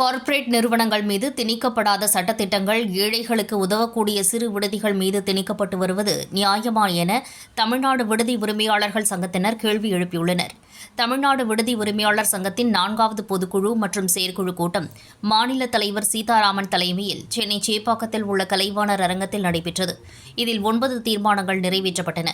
Corporate நிறுவனங்கள் மீது திணிக்கப்படாத சட்டத்திட்டங்கள் ஏழைகளுக்கு உதவக்கூடிய சிறு விடுதிகள் மீது திணிக்கப்பட்டு வருவது நியாயமா என தமிழ்நாடு விடுதி உரிமையாளர்கள் சங்கத்தினர் கேள்வி எழுப்பியுள்ளனர். தமிழ்நாடு விடுதி உரிமையாளர் சங்கத்தின் நான்காவது பொதுக்குழு மற்றும் செயற்குழு கூட்டம் மாநில தலைவர் சீதாராமன் தலைமையில் சென்னை சேப்பாக்கத்தில் உள்ள கலைவாணர் அரங்கத்தில் நடைபெற்றது. இதில் ஒன்பது தீர்மானங்கள் நிறைவேற்றப்பட்டன.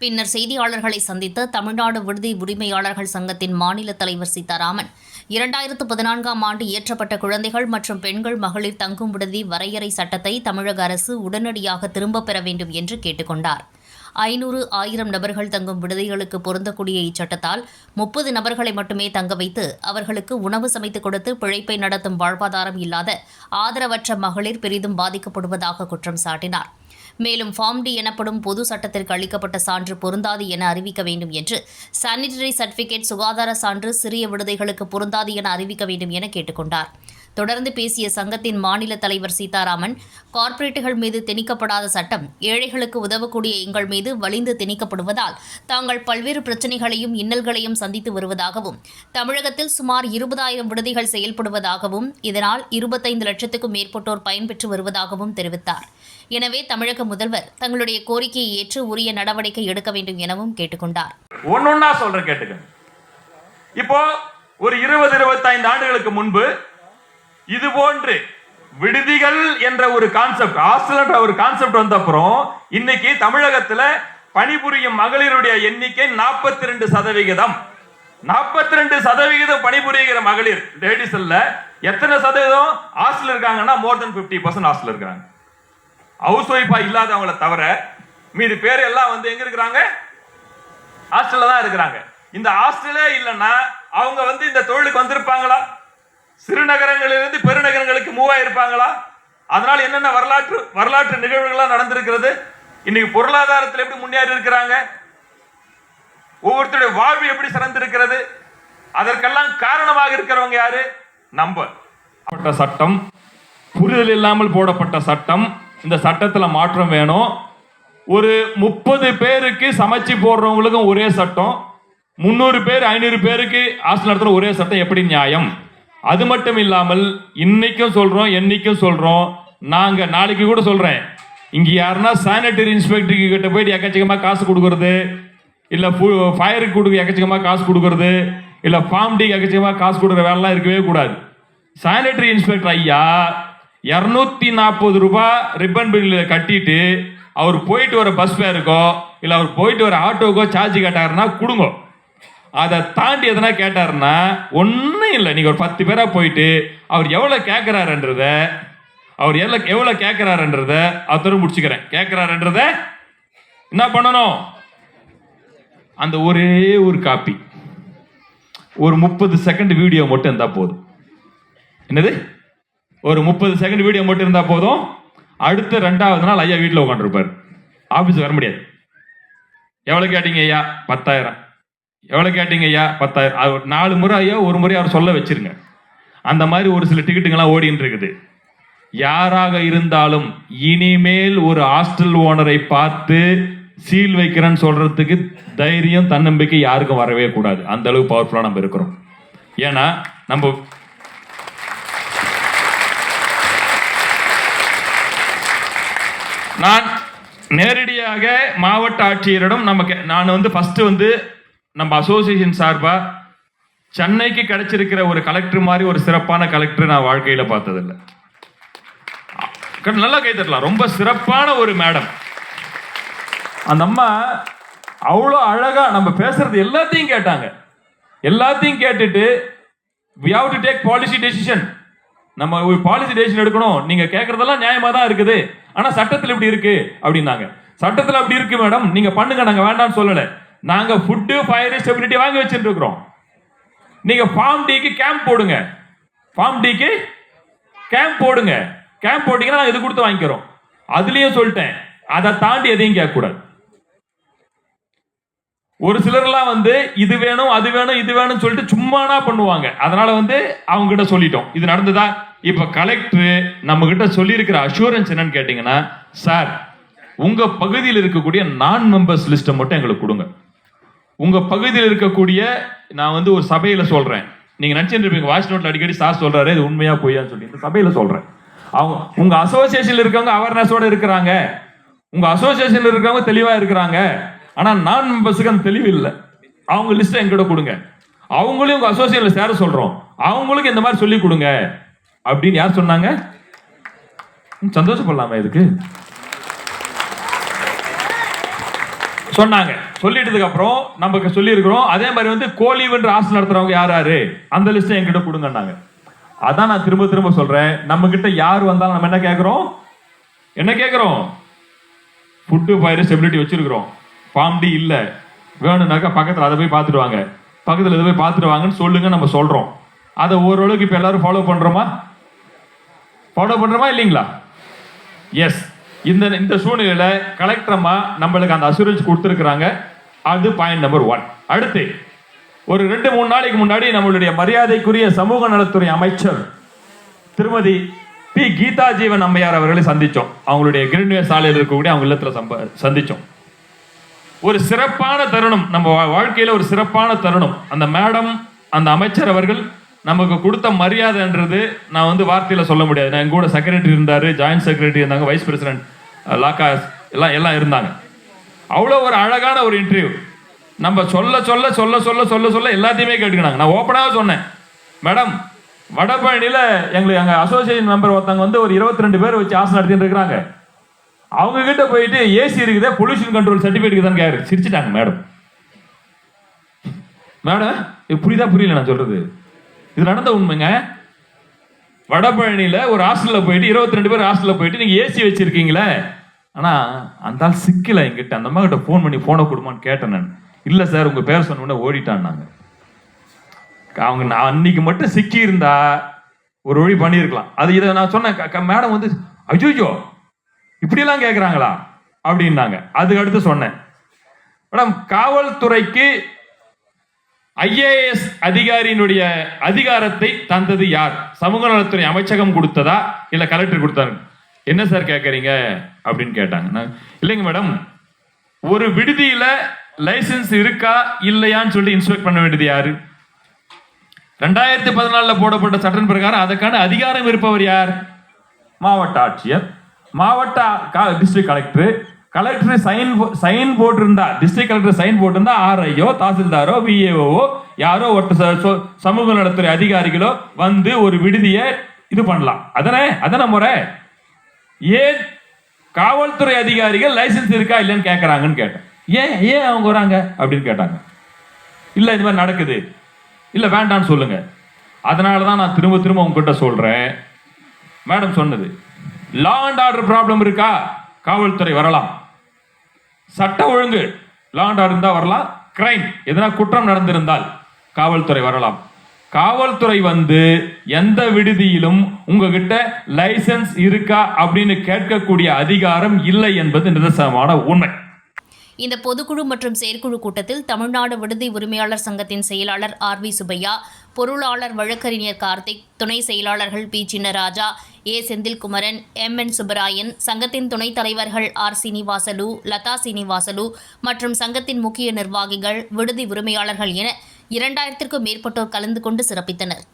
பின்னர் செய்தியாளர்களை சந்தித்த தமிழ்நாடு விடுதி உரிமையாளர்கள் சங்கத்தின் மாநில தலைவர் சீதாராமன். இரண்டாயிரத்து பதினான்காம் ஆண்டு இயற்றப்பட்ட குழந்தைகள் மற்றும் பெண்கள் மகளிர் தங்கும் விடுதி வரையறை சட்டத்தை தமிழக அரசு உடனடியாக திரும்பப் பெற வேண்டும் என்று கேட்டுக்கொண்டார். ஐநூறு ஆயிரம் நபர்கள் தங்கும் விடுதிகளுக்கு பொருந்தக்கூடிய இச்சட்டத்தால் முப்பது நபர்களை மட்டுமே தங்க வைத்து அவர்களுக்கு உணவு சமைத்து கொடுத்து பிழைப்பை நடத்தும் வாழ்வாதாரம் இல்லாத ஆதரவற்ற மகளிர் பெரிதும் பாதிக்கப்படுவதாக குற்றம் சாட்டினார். மேலும் ஃபார்ம் டி எனப்படும் பொது சட்டத்திற்கு அளிக்கப்பட்ட சான்று பொருந்தாது என அறிவிக்க வேண்டும் என்று சானிட்டரி சர்டிபிகேட் சுகாதார சான்று சிறிய விடுதிகளுக்கு பொருந்தாது என அறிவிக்க வேண்டும் என கேட்டுக்கொண்டார். தொடர்ந்து பேசிய சங்கத்தின் மாநில தலைவர் சீதாராமன் கார்ப்பரேட்டுகள் மீது திணிக்கப்படாத சட்டம் ஏழைகளுக்கு உதவக்கூடிய எங்கள் மீது வலிந்து திணிக்கப்படுவதால் தாங்கள் பல்வேறு பிரச்சினைகளையும் இன்னல்களையும் சந்தித்து வருவதாகவும் தமிழகத்தில் சுமார் இருபதாயிரம் விடுதிகள் செயல்படுவதாகவும் இதனால் இருபத்தைந்து லட்சத்துக்கும் மேற்பட்டோர் பயன்பெற்று வருவதாகவும் தெரிவித்தார். எனவே தமிழக முதல்வர் தங்களுடைய கோரிக்கையை ஏற்று உரிய நடவடிக்கை எடுக்க வேண்டும் எனவும் கேட்டுக்கொண்டார் ஒன்னொன்னா சொல்ற கேட்டுக்க இப்போ ஒரு இருபது இருபத்தைந்து ஆண்டுகளுக்கு முன்பு இது போன்று விடுதிகள் என்ற ஒரு கான்செப்ட் ஹாஸ்டல் என்ற ஒரு கான்செப்ட் வந்த அப்புறம் இன்னைக்கு தமிழகத்துல பணிபுரியும் மகளிருடைய எண்ணிக்கை நாற்பத்தி ரெண்டு சதவிகிதம். நாற்பத்தி ரெண்டு சதவிகிதம் பணிபுரிகிற மகளிர் லேடிஸ் இல்ல எத்தனை சதவீதம் ஹாஸ்டல் இருக்காங்கன்னா more then fifty percent hostel இருக்காங்க. ஹவுஸ் ஒய்ஃபா இல்லாதவங்கள தவிர மீது பேர் எல்லாம் வந்து எங்க இருக்கிறாங்க? ஹாஸ்டல்ல தான் இருக்கிறாங்க. இந்த ஹாஸ்டலே இல்லைன்னா அவங்க வந்து இந்த தொழிலுக்கு வந்திருப்பாங்களா? சிறுநகரங்களிலிருந்து பெருநகரங்களுக்கு மூவ் ஆயிருப்பாங்களா? அதனால என்னென்ன வரலாற்று வரலாற்று நிகழ்வுகள்லாம் நடந்திருக்கிறது? இன்னைக்கு பொருளாதாரத்தில் எப்படி முன்னேறி இருக்கிறாங்க? ஒவ்வொருத்தருடைய வாழ்வு எப்படி சிறந்திருக்கிறது? அதற்கெல்லாம் காரணமாக இருக்கிறவங்க யாரு? நம்ம. போட்ட சட்டம் புரிதல் இல்லாமல் போடப்பட்ட சட்டம் இந்த சட்டத்தில் மாற்றம் வேணும். ஒரு முப்பது பேருக்கு சமைச்சு போடுறவங்களுக்கும் ஒரே சட்டம் முந்நூறு பேர் ஐநூறு பேருக்கு ஹாஸ்டல் நடத்துகிற ஒரே சட்டம் எப்படி நியாயம்? அது மட்டும் இல்லாமல் இன்னைக்கும் சொல்றோம் என்னைக்கும் சொல்றோம். நாங்க நாளைக்கு கூட சொல்றேன். இங்க யாருன்னா சானிட்டரி இன்ஸ்பெக்டருக்கு கிட்ட போயிட்டு எக்கச்சக்கமா காசு கொடுக்கறது இல்ல ஃபயருக்கு கொடுக்க எக்கச்சக்கமா காசு கொடுக்கறது இல்ல ஃபார்ம் டி எக்கச்சக்கமா காசு கொடுக்குற வேலைலாம் இருக்கவே கூடாது. சானிட்டரி இன்ஸ்பெக்டர் ஐயா இரநூத்தி நாற்பது ரூபாய் ரிப்பன் பில்லு கட்டிட்டு அவர் போயிட்டு வர பஸ் ஃபேருக்கோ இல்லை அவர் போயிட்டு வர ஆட்டோக்கோ சார்ஜ் கேட்டாருன்னா கொடுங்க. அதை தாண்டி எதனா கேட்டாருன்னா ஒன்றும் இல்லை. நீங்கள் ஒரு பத்து பேராக போயிட்டு அவர் எவ்வளோ கேட்குறாருன்றத அவர் எவ்வளோ எவ்வளோ கேட்குறாருன்றத அதோட முடிச்சுக்கிறேன். கேட்குறாருன்றத என்ன பண்ணணும்? அந்த ஒரே ஒரு காப்பி ஒரு முப்பது செகண்ட் வீடியோ மட்டும் இருந்தால் போதும். என்னது? ஒரு முப்பது செகண்ட் வீடியோ மட்டும் இருந்தால் போதும். அடுத்த ரெண்டாவது நாள் ஐயா வீட்டில் உட்காந்துருப்பார் ஆஃபீஸ் வர முடியாது. எவ்வளோ கேட்டீங்க ஐயா? பத்தாயிரம். எவ்வளோ கேட்டீங்க ஐயா பத்தாயிரம் ஒரு நாலு முறை ஐயா ஒரு முறை அவர் சொல்ல வச்சிருங்க. அந்த மாதிரி ஒரு சில டிக்கெட்டுங்கெல்லாம் ஓடின்னு இருக்குது. யாராக இருந்தாலும் இனிமேல் ஒரு ஹாஸ்டல் ஓனரை பார்த்து சீல் வைக்கிறேன்னு சொல்றதுக்கு தைரியம் தன்னம்பிக்கை யாருக்கும் வரவே கூடாது. அந்த அளவு பவர்ஃபுல்லாக நம்ம இருக்கிறோம். ஏன்னா நம்ம நான் நேரடியாக மாவட்ட ஆட்சியரிடம் நமக்கு நான் வந்து ஃபஸ்ட்டு வந்து நம்ம அசோசியேஷன் சார்பாக சென்னைக்கு கிடைச்சிருக்கிற ஒரு கலெக்டர் மாதிரி ஒரு சிறப்பான கலெக்டர் நான் வாழ்க்கையில் பார்த்ததில்லை. நல்லா கை தட்டலாம். ரொம்ப சிறப்பான ஒரு மேடம் அந்த அம்மா அவ்வளோ அழகாக நம்ம பேசுறது எல்லாத்தையும் கேட்டாங்க. எல்லாத்தையும் கேட்டுட்டு we have to take policy decision நம்ம ஒரு பாலிசி டெசிஷன் எடுக்கணும். நீங்கள் கேட்குறதெல்லாம் நியாயமாக தான் இருக்குது. ஆனால் சட்டத்தில் இப்படி இருக்கு அப்படின்னாங்க. சட்டத்தில் அப்படி இருக்கு மேடம் நீங்கள் பண்ணுங்க. நாங்கள் வேண்டாம்னு சொல்லலை. நாங்க ஃபுட்டு ஃபயர் ஸ்டெபிலிட்டி வாங்கி வச்சுட்டு இருக்கிறோம் நீங்க ஃபார்ம் டிக்கு கேம்ப் போடுங்க. ஃபார்ம் டிக்கு கேம்ப் போடுங்க. கேம்ப் போட்டீங்கன்னா நாங்கள் இது கொடுத்து வாங்கிக்கிறோம். அதுலேயும் சொல்லிட்டேன். அதை தாண்டி எதையும் கேட்கக்கூடாது. ஒரு சிலர்லாம் வந்து இது வேணும் அது வேணும் இது வேணும்னு சொல்லிட்டு சும்மானா பண்ணுவாங்க. அதனால வந்து அவங்க கிட்ட சொல்லிட்டோம். இது நடந்ததா? இப்ப கலெக்டர் நம்ம கிட்ட சொல்லியிருக்கிற அஷூரன்ஸ் என்னன்னு கேட்டீங்கன்னா சார் உங்க பகுதியில் இருக்கக்கூடிய நான் மெம்பர்ஸ் லிஸ்ட்டை மட்டும் எங்களுக்கு கொடுங்க. உங்கள் பகுதியில் இருக்கக்கூடிய நான் வந்து ஒரு சபையில் சொல்கிறேன் நீங்கள் நினச்சிட்டு இருப்பீங்க வாய்ஸ் நோட்டில் அடிக்கடி சார் சொல்கிறாரு இது உண்மையாக பொய்யான்னு சொல்லி இந்த சபையில் சொல்கிறேன் அவங்க உங்கள் அசோசியேஷனில் இருக்கவங்க அவேர்னஸோடு இருக்கிறாங்க. உங்கள் அசோசியேஷனில் இருக்கிறவங்க தெளிவாக இருக்கிறாங்க. ஆனால் நான் மெம்பர்ஸுக்கு அந்த தெளிவு இல்லை. அவங்க லிஸ்ட்டை எங்கிட்ட கொடுங்க. அவங்களையும் உங்கள் அசோசியேஷனில் சேர சொல்கிறோம் அவங்களுக்கு இந்த மாதிரி சொல்லி கொடுங்க. அப்படின்னு யார் சொன்னாங்க? ம், சந்தோஷப்படலாமா இதுக்கு. சொன்னாங்க. சொல்லிட்டதுக்கு அப்புறம் நமக்கு சொல்லியிருக்கிறோம். அதே மாதிரி வந்து கோலிவென்று ஆசை நடத்துறவங்க யார் யாரு? அந்த லிஸ்ட் என்கிட்ட கொடுங்கன்னாங்க. அதான் நான் திரும்ப திரும்ப சொல்றேன். நம்ம கிட்ட யார் வந்தாலும் நம்ம என்ன கேட்கிறோம் என்ன கேட்கிறோம் ஃபுட்டு பயிர் ஸ்டெபிலிட்டி வச்சிருக்கிறோம். ஃபார்ம் டி இல்ல. வேணும்னாக்கா பக்கத்தில் அதை போய் பார்த்துடுவாங்க பக்கத்தில் இதை போய் பார்த்துடுவாங்கன்னு சொல்லுங்க நம்ம சொல்கிறோம் அதை ஓரளவுக்கு இப்போ எல்லாரும் ஃபாலோ பண்ணுறோமா ஃபாலோ பண்ணுறோமா இல்லைங்களா? எஸ் இந்த இந்த சூழ்நிலையில கலெக்டரமா நம்மளுக்கு அந்த அசூரன்ஸ் கொடுத்துருக்குறாங்க. அது பாயிண்ட் நம்பர் ஒன் அடுத்து ஒரு ரெண்டு மூணு நாளைக்கு முன்னாடி நம்மளுடைய மரியாதைக்குரிய சமூக நலத்துறை அமைச்சர் திருமதி பி. கீதா ஜீவன் அம்மையார் அவர்களை சந்திச்சோம். அவங்களுடைய கிரண்வே சாலையில் இருக்கக்கூடிய அவங்க இல்லத்தில் சம்ப சந்திச்சோம். ஒரு சிறப்பான தருணம் நம்ம வா- ஒரு சிறப்பான தருணம். அந்த மேடம் அந்த அமைச்சர் அவர்கள் நமக்கு கொடுத்த மரியாதைன்றது நான் வந்து வார்த்தையில் சொல்ல முடியாது. நான் எங்க கூட செக்ரட்டரி இருந்தார் ஜாயின்ட் செக்ரட்டரி இருந்தாங்க வைஸ் பிரசிடென்ட் லாக்கா எல்லாம் எல்லாம் இருந்தாங்க. அவ்வளோ ஒரு அழகான ஒரு இன்டர்வியூ நம்ம சொல்ல சொல்ல சொல்ல சொல்ல சொல்ல சொல்ல எல்லாத்தையுமே கேட்டுக்கினாங்க. நான் ஓப்பனாக சொன்னேன். மேடம் வடபழனியில் எங்களுக்கு எங்கள் அசோசியேஷன் மெம்பர் ஒருத்தவங்க வந்து ஒரு இருபத்தி ரெண்டு பேர் வச்சு ஆசை நடத்திட்டு இருக்கிறாங்க. அவங்க கிட்ட போயிட்டு ஏசி இருக்குதே பொல்யூஷன் கண்ட்ரோல் சர்டிஃபிகேட் இருக்குதான்னு கேரு சிரிச்சிட்டாங்க மேடம் மேடம் இது புரியுதா புரியல நான் சொல்றது? இது நடந்த உண்மைங்க. வடபழனியில் ஒரு ஹாஸ்டலில் போயிட்டு இருபத்தி ரெண்டு பேர் ஹாஸ்டலில் போயிட்டு நீங்கள் ஏசி வச்சுருக்கீங்களே. ஆனால் அந்த ஆள் சிக்கலை என்கிட்ட. அந்த அம்மா கிட்ட ஃபோன் பண்ணி ஃபோனை கொடுமான்னு கேட்டேன் நான். இல்லை சார் உங்கள் பேர் சொன்ன உடனே ஓடிட்டான்னாங்க அவங்க நான் அன்னைக்கு மட்டும் சிக்கி இருந்தா ஒரு வழி பண்ணியிருக்கலாம். அது இதை நான் சொன்னேன். மேடம் வந்து அஜோஜோ இப்படியெல்லாம் கேட்குறாங்களா அப்படின்னாங்க. அதுக்கு அடுத்து சொன்னேன். மேடம் காவல்துறைக்கு ஐஏஎஸ் அதிகாரியினுடைய அதிகாரத்தை தந்தது யார்? சமூக நலத்துறை அமைச்சகம் கொடுத்ததா? இல்ல கலெக்டர் கொடுத்தாரு? என்ன சார் கேட்கறீங்க அப்படின்னு கேட்டாங்க. இல்லைங்க மேடம். ஒரு விடுதியில லைசன்ஸ் இருக்கா? இல்லையான்னு சொல்லி இன்ஸ்பெக்ட் பண்ண வேண்டியது யாரு? ரெண்டாயிரத்தி பதினாலுல போடப்பட்ட சட்டம் பிரகாரம் அதற்கான அதிகாரம் இருப்பவர் யார்? மாவட்ட ஆட்சியர். மாவட்ட district collector. Collector sign sign போட்டிருந்தா டிஸ்ட்ரிக்ட் கலெக்டர் சைன் போட்டிருந்தா ஆர்ஐயோ தாசில்தாரோ விஏஓவோ யாரோ ஒருத்தர் ச- சமூக நலத்துறை அதிகாரிகளோ வந்து ஒரு விடுதியை இது பண்ணலாம். அதனே? அதானே முறை? ஏன் காவல்துறை அதிகாரிகள் லைசென்ஸ் இருக்கா இல்லைன்னு கேட்குறாங்கன்னு கேட்டேன். ஏன்? ஏன் அவங்க வராங்க? அப்படின்னு கேட்டாங்க. இல்லை இது மாதிரி நடக்குது. இல்லை வேண்டாம்னு சொல்லுங்க. அதனால தான் நான் திரும்ப திரும்ப உங்ககிட்ட சொல்கிறேன் மேடம் சொன்னது லா அண்ட் ஆர்டர் ப்ராப்ளம் இருக்கா? காவல்துறை வரலாம். சட்ட ஒழுங்கு லாண்டா இருந்தால் வரலாம். கிரைம் எதனா குற்றம் நடந்திருந்தால் காவல்துறை வரலாம். காவல்துறை வந்து எந்த விடுதியிலும் உங்ககிட்ட லைசன்ஸ் இருக்கா அப்படின்னு கேட்கக்கூடிய அதிகாரம் இல்லை என்பது நிதர்சனமான உண்மை. இந்த பொதுக்குழு மற்றும் செயற்குழு கூட்டத்தில் தமிழ்நாடு விடுதி உரிமையாளர் சங்கத்தின் செயலாளர் ஆர் வி சுப்பையா பொருளாளர் வழக்கறிஞர் கார்த்திக் துணை செயலாளர்கள் P Chinnaraja A Senthilkumaran M N Subbarayan சங்கத்தின் துணைத் தலைவர்கள் ஆர் சீனிவாசலு லதா சீனிவாசலு மற்றும் சங்கத்தின் முக்கிய நிர்வாகிகள் விடுதி உரிமையாளர்கள் என இரண்டாயிரத்திற்கும் மேற்பட்டோர் கலந்து கொண்டு சிறப்பித்தனர்.